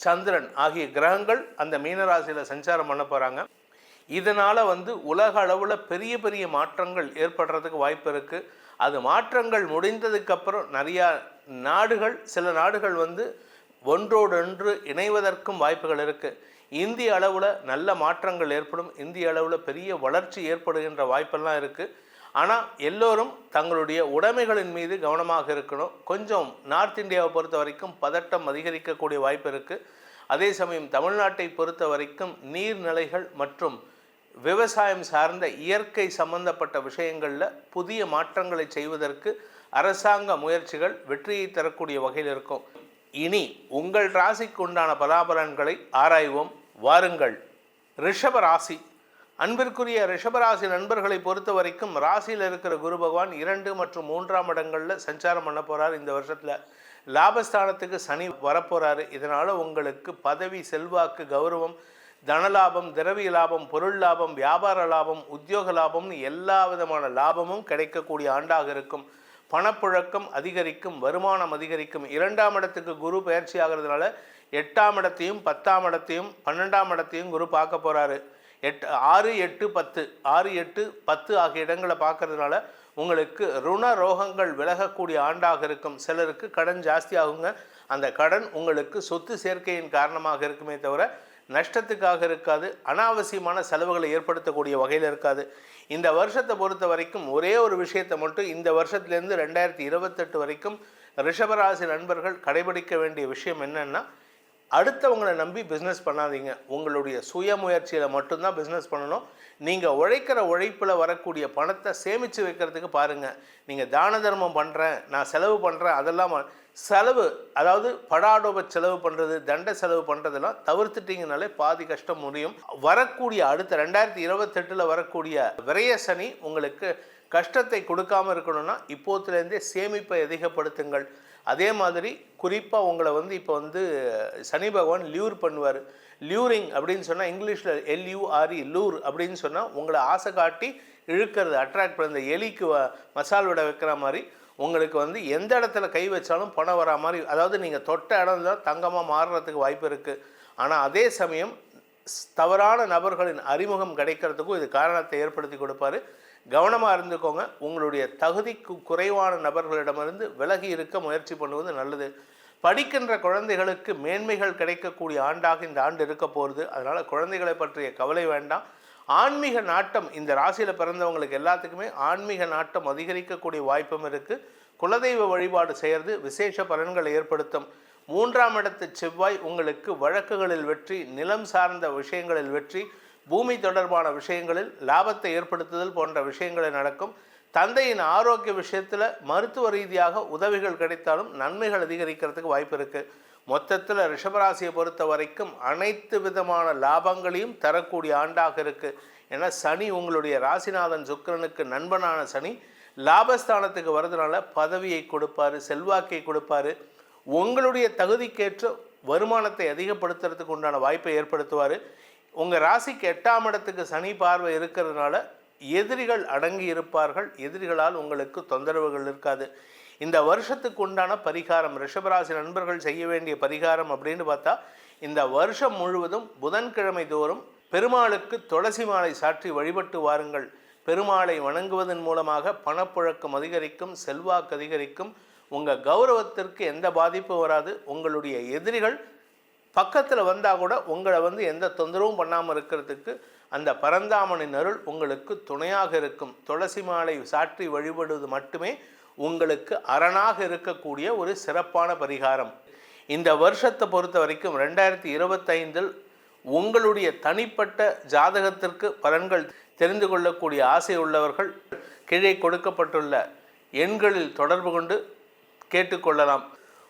சந்திரன் ஆகிய கிரகங்கள் அந்த மீனராசியில் சஞ்சாரம் பண்ண போகிறாங்க இதனால் வந்து உலக அளவில் பெரிய பெரிய மாற்றங்கள் ஏற்படுறதுக்கு வாய்ப்பு இருக்குது அது மாற்றங்கள் முடிந்ததுக்கப்புறம் நிறையா நாடுகள் சில நாடுகள் வந்து ஒன்றோடொன்று இணைவதற்கும் வாய்ப்புகள் இருக்குது இந்திய அளவில் நல்ல மாற்றங்கள் ஏற்படும். இந்திய அளவில் பெரிய வளர்ச்சி ஏற்படுகின்ற வாய்ப்பெல்லாம் இருக்குது ஆனால் எல்லோரும் தங்களுடைய உடைமைகளின் மீது கவனமாக இருக்கணும். கொஞ்சம் நார்த் இந்தியாவை பொறுத்த வரைக்கும் பதட்டம் அதிகரிக்கக்கூடிய வாய்ப்பு இருக்குது அதே சமயம் தமிழ்நாட்டை பொறுத்த வரைக்கும் நீர்நிலைகள் மற்றும் விவசாயம் சார்ந்த இயற்கை சம்பந்தப்பட்ட விஷயங்களில் புதிய மாற்றங்களை செய்வதற்கு அரசாங்க முயற்சிகள் வெற்றியை தரக்கூடிய வகையில் இருக்கும். இனி உங்கள் ராசிக்கு உண்டான பலாபலன்களை ஆராய்வோம். வாருங்கள். ரிஷப ராசி. அன்பிற்குரிய ரிஷபராசி நண்பர்களை பொறுத்த வரைக்கும் ராசியில் இருக்கிற குரு பகவான் இரண்டு மற்றும் மூன்றாம் இடங்களில் சஞ்சாரம் பண்ண போகிறார் இந்த வருஷத்தில். லாபஸ்தானத்துக்கு சனி வரப்போகிறாரு இதனால் உங்களுக்கு பதவி செல்வாக்கு கௌரவம் தனலாபம் திரவிய லாபம் பொருள் லாபம் வியாபார லாபம் உத்தியோக லாபம்னு எல்லா விதமான லாபமும் கிடைக்கக்கூடிய ஆண்டாக இருக்கும். பணப்புழக்கம் அதிகரிக்கும் வருமானம் அதிகரிக்கும். இரண்டாம் இடத்துக்கு குரு பயிற்சி ஆகிறதுனால எட்டாம் இடத்தையும் பத்தாம் இடத்தையும் பன்னெண்டாம் இடத்தையும் குரு பார்க்க போகிறாரு எட்டு ஆறு எட்டு பத்து. ஆறு எட்டு பத்து ஆகிய இடங்களை பார்க்கறதுனால உங்களுக்கு ருண ரோகங்கள் விலகக்கூடிய ஆண்டாக இருக்கும். சிலருக்கு கடன் ஜாஸ்தியாகுங்க அந்த கடன் உங்களுக்கு சொத்து சேர்க்கையின் காரணமாக இருக்குமே தவிர நஷ்டத்துக்காக இருக்காது. அனாவசியமான செலவுகளை ஏற்படுத்தக்கூடிய வகையில் இருக்காது. இந்த வருஷத்தை பொறுத்த வரைக்கும் ஒரே ஒரு விஷயத்தை மட்டும் இந்த வருஷத்துலேருந்து ரெண்டாயிரத்தி இருபத்தெட்டு வரைக்கும் ரிஷபராசி நண்பர்கள் கடைபிடிக்க வேண்டிய விஷயம் என்னென்னா அடுத்தவங்களை நம்பி பிஸ்னஸ் பண்ணாதீங்க. உங்களுடைய சுய முயற்சியில் மட்டும்தான் பிஸ்னஸ் பண்ணணும். நீங்கள் உழைக்கிற உழைப்பில் வரக்கூடிய பணத்தை சேமித்து வைக்கிறதுக்கு பாருங்கள் நீங்கள் தான தர்மம் பண்ணுறேன் நான் செலவு பண்ணுறேன் அதெல்லாம் செலவு அதாவது படாடோப செலவு பண்ணுறது தண்டை செலவு பண்ணுறதெல்லாம் தவிர்த்துட்டிங்கனாலே பாதி கஷ்டம் முடியும். வரக்கூடிய அடுத்த ரெண்டாயிரத்தி இருபத்தெட்டில் வரக்கூடிய விரய சனி உங்களுக்கு கஷ்டத்தை கொடுக்காம இருக்கணும்னா இப்போத்துலேருந்தே சேமிப்பை அதிகப்படுத்துங்கள். அதே மாதிரி குறிப்பாக உங்களை வந்து இப்போ வந்து சனி பகவான் லியூர் பண்ணுவார். லியூரிங் அப்படின்னு சொன்னால் இங்கிலீஷில் எல்யூஆர்இ லூர் அப்படின்னு சொன்னால் உங்களை ஆசை காட்டி இழுக்கிறது அட்ராக்ட் பண்ண இந்த எலிக்கு வ- மசால் விட வைக்கிற மாதிரி உங்களுக்கு வந்து எந்த இடத்துல கை வச்சாலும் பணம் வரா மாதிரி அதாவது நீங்கள் தொட்ட இடம் தான் தங்கமாக மாறுறதுக்கு வாய்ப்பு இருக்குது ஆனால் அதே சமயம் ஸ்- தவறான நபர்களின் அறிமுகம் கிடைக்கிறதுக்கும் இது காரணத்தை ஏற்படுத்தி கொடுப்பாரு. கவனமாக இருந்துக்கோங்க. உங்களுடைய தகுதிக்கு குறைவான நபர்களிடமிருந்து விலகி இருக்க முயற்சி பண்ணுவது நல்லது. படிக்கின்ற குழந்தைகளுக்கு மேன்மைகள் கிடைக்கக்கூடிய ஆண்டாக இந்த ஆண்டு இருக்க போகிறது அதனால் குழந்தைகளை பற்றிய கவலை வேண்டாம். ஆன்மீக நாட்டம் இந்த ராசியில் பிறந்தவங்களுக்கு எல்லாத்துக்குமே ஆன்மீக நாட்டம் அதிகரிக்கக்கூடிய வாய்ப்பும் இருக்குது குலதெய்வ வழிபாடு செய்கிறது விசேஷ பலன்களை ஏற்படுத்தும். மூன்றாம் இடத்து செவ்வாய் உங்களுக்கு வழக்குகளில் வெற்றி நிலம் சார்ந்த விஷயங்களில் வெற்றி பூமி தொடர்பான விஷயங்களில் லாபத்தை ஏற்படுத்துதல் போன்ற விஷயங்கள் நடக்கும். தந்தையின் ஆரோக்கிய விஷயத்தில் மருத்துவ ரீதியாக உதவிகள் கிடைத்தாலும் நன்மைகள் அதிகரிக்கிறதுக்கு வாய்ப்பு இருக்குது மொத்தத்தில் ரிஷபராசியை பொறுத்த வரைக்கும் அனைத்து விதமான லாபங்களையும் தரக்கூடிய ஆண்டாக இருக்குது ஏன்னா சனி உங்களுடைய ராசிநாதன் சுக்கரனுக்கு நண்பனான சனி லாபஸ்தானத்துக்கு வரதுனால பதவியை கொடுப்பாரு செல்வாக்கை கொடுப்பாரு. உங்களுடைய தகுதிக்கேற்ற வருமானத்தை அதிகப்படுத்துறதுக்கு உண்டான வாய்ப்பை ஏற்படுத்துவார். உங்கள் ராசிக்கு எட்டாம் இடத்துக்கு சனி பார்வை இருக்கிறதுனால எதிரிகள் அடங்கி இருப்பார்கள். எதிரிகளால் உங்களுக்கு தொந்தரவுகள் இருக்காது. இந்த வருஷத்துக்கு உண்டான பரிகாரம் ரிஷபராசி நண்பர்கள் செய்ய வேண்டிய பரிகாரம் அப்படின்னு பார்த்தா இந்த வருஷம் முழுவதும் புதன்கிழமை தோறும் பெருமாளுக்கு துளசி மாலை சாற்றி வழிபட்டு வாருங்கள். பெருமாளை வணங்குவதன் மூலமாக பணப்புழக்கம் அதிகரிக்கும் செல்வாக்கு அதிகரிக்கும். உங்கள் கௌரவத்திற்கு எந்த பாதிப்பும் வராது. உங்களுடைய எதிரிகள் பக்கத்தில் வந்தால் கூட உங்களை வந்து எந்த தொந்தரவும் பண்ணாமல் இருக்கிறதுக்கு அந்த பரந்தாமனின் அருள் உங்களுக்கு துணையாக இருக்கும். துளசி மாலை சாற்றி வழிபடுவது மட்டுமே உங்களுக்கு அரணாக இருக்கக்கூடிய ஒரு சிறப்பான பரிகாரம். இந்த வருஷத்தை பொறுத்த வரைக்கும் ரெண்டாயிரத்தி இருபத்தைந்தில் உங்களுடைய தனிப்பட்ட ஜாதகத்திற்கு பலன்கள் தெரிந்து கொள்ளக்கூடிய ஆசை உள்ளவர்கள் கீழே கொடுக்கப்பட்டுள்ள எண்களில் தொடர்பு கொண்டு கேட்டுக்கொள்ளலாம்.